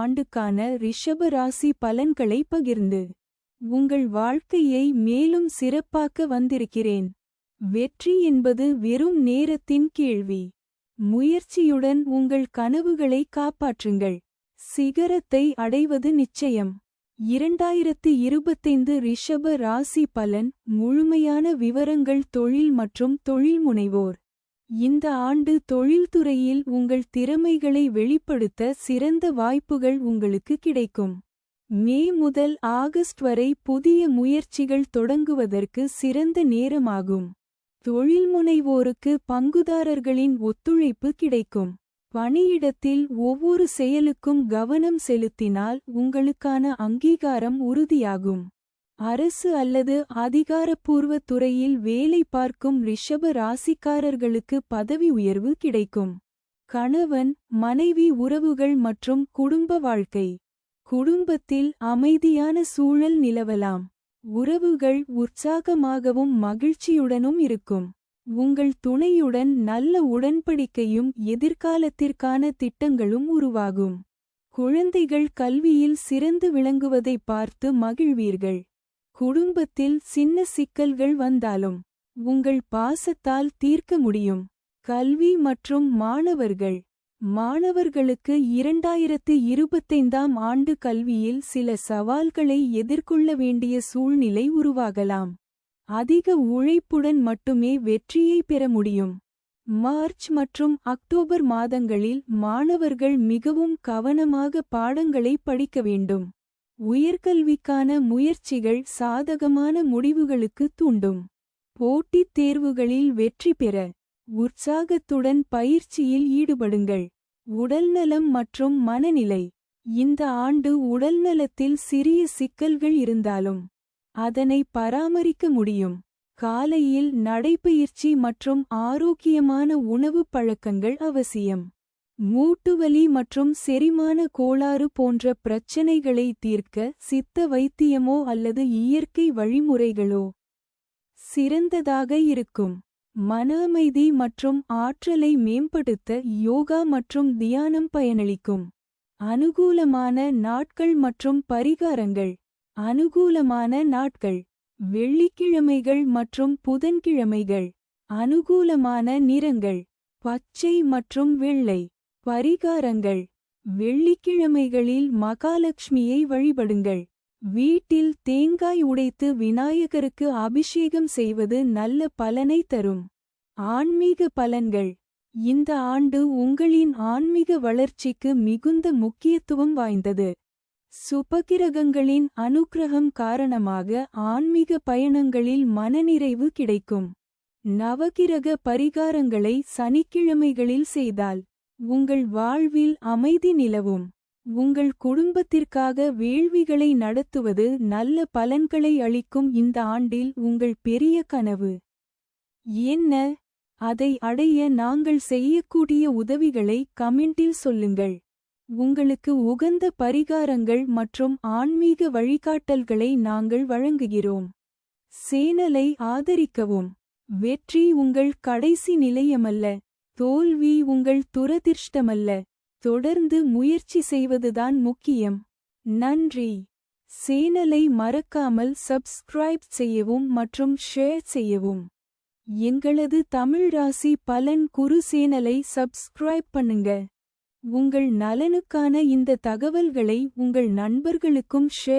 ஆண்டுக்கான ரிஷப ராசி பலன்களை பகிர்ந்து உங்கள் வாழ்க்கையை மேலும் சிறப்பாக்க வந்திருக்கிறேன். வெற்றி என்பது வெறும் நேரத்தின் கேள்வி. முயற்சியுடன் உங்கள் கனவுகளை காப்பாற்றுங்கள். சிகரத்தை அடைவது நிச்சயம். இரண்டாயிரத்து இருபத்தைந்து ரிஷப ராசி பலன் முழுமையான விவரங்கள் தொழில் மற்றும் தொழில் முனைவோர் இந்த ஆண்டு தொழில்துறையில் உங்கள் திறமைகளை வெளிப்படுத்த சிறந்த வாய்ப்புகள் உங்களுக்கு கிடைக்கும். மே முதல் ஆகஸ்ட் வரை புதிய முயற்சிகள் தொடங்குவதற்கு சிறந்த நேரமாகும். தொழில்முனைவோருக்கு பங்குதாரர்களின் ஒத்துழைப்பு கிடைக்கும். பணியிடத்தில் ஒவ்வொரு செயலுக்கும் கவனம் செலுத்தினால் உங்களுக்கான அங்கீகாரம் உறுதியாகும். அரசு அல்லது அதிகாரப்பூர்வ துறையில் வேலை பார்க்கும் ரிஷப ராசிக்காரர்களுக்கு பதவி உயர்வு கிடைக்கும். கணவன் மனைவி உறவுகள் மற்றும் குடும்ப வாழ்க்கை. குடும்பத்தில் அமைதியான சூழல் நிலவலாம். உறவுகள் உற்சாகமாகவும் மகிழ்ச்சியுடனும் இருக்கும். உங்கள் துணையுடன் நல்ல உடன்படிக்கையும் எதிர்காலத்திற்கான திட்டங்களும் உருவாகும். குழந்தைகள் கல்வியில் சிறந்து விளங்குவதை பார்த்து மகிழ்வீர்கள். குடும்பத்தில் சின்ன சிக்கல்கள் வந்தாலும் உங்கள் பாசத்தால் தீர்க்க முடியும். கல்வி மற்றும் மாணவர்கள். மாணவர்களுக்கு இரண்டாயிரத்து இருபத்தைந்தாம் ஆண்டு கல்வியில் சில சவால்களை எதிர்கொள்ள வேண்டிய சூழ்நிலை உருவாகலாம். அதிக உழைப்புடன் மட்டுமே வெற்றியை பெற முடியும். மார்ச் மற்றும் அக்டோபர் மாதங்களில் மாணவர்கள் மிகவும் கவனமாக பாடங்களை படிக்க வேண்டும். உயர்கல்விக்கான முயற்சிகள் சாதகமான முடிவுகளுக்கு தூண்டும். போட்டித் தேர்வுகளில் வெற்றி பெற உற்சாகத்துடன் பயிற்சியில் ஈடுபடுங்கள். உடல்நலம் மற்றும் மனநிலை. இந்த ஆண்டு உடல்நலத்தில் சிறிய சிக்கல்கள் இருந்தாலும் அதனை பராமரிக்க முடியும். காலையில் நடைபயிற்சி மற்றும் ஆரோக்கியமான உணவுப் பழக்கங்கள் அவசியம். மூட்டுவலி மற்றும் செரிமான கோளாறு போன்ற பிரச்சனைகளை தீர்க்க சித்த வைத்தியமோ அல்லது இயற்கை வழிமுறைகளோ சிறந்ததாக இருக்கும். மன அமைதி மற்றும் ஆற்றலை மேம்படுத்த யோகா மற்றும் தியானம் பயனளிக்கும். அனுகூலமான நாட்கள் மற்றும் பரிகாரங்கள். அனுகூலமான நாட்கள். வெள்ளிக்கிழமைகள் மற்றும் புதன்கிழமைகள். அனுகூலமான நிறங்கள். பச்சை மற்றும் வெள்ளை. பரிகாரங்கள். வெள்ளிக்கிழமைகளில் மகாலட்சுமியை வழிபடுங்கள். வீட்டில் தேங்காய் உடைத்து விநாயகருக்கு அபிஷேகம் செய்வது நல்ல பலனை தரும். ஆன்மீக பலன்கள். இந்த ஆண்டு உங்களின் ஆன்மீக வளர்ச்சிக்கு மிகுந்த முக்கியத்துவம் வாய்ந்தது. சுபகிரகங்களின் அனுக்கிரகம் காரணமாக ஆன்மீக பயணங்களில் மனநிறைவு கிடைக்கும். நவகிரக பரிகாரங்களை சனிக்கிழமைகளில் செய்தால் உங்கள் வாழ்வில் அமைதி நிலவும். உங்கள் குடும்பத்திற்காக வேள்விகளை நடத்துவது நல்ல பலன்களை அளிக்கும் இந்த ஆண்டில் உங்கள் பெரிய கனவு. என்ன? அதை அடைய நாங்கள் செய்யக்கூடிய உதவிகளை கமெண்டில் சொல்லுங்கள். உங்களுக்கு உகந்த பரிகாரங்கள் மற்றும் ஆன்மீக வழிகாட்டல்களை நாங்கள் வழங்குகிறோம். சேனலை ஆதரிக்கவும். வெற்றி உங்கள் கடைசி நிலையமல்ல. தோல்வி உங்கள் துரதிர்ஷ்டமல்ல. தொடர்ந்து முயற்சி செய்வதுதான் முக்கியம். நன்றி. சேனலை மறக்காமல் சப்ஸ்கிரைப் செய்யவும் மற்றும் ஷேர் செய்யவும். எங்களது தமிழ் ராசி பலன் குரு சேனலை சப்ஸ்கிரைப் பண்ணுங்க. உங்கள் நலனுக்கான இந்த தகவல்களை உங்கள் நண்பர்களுக்கும் ஷேர்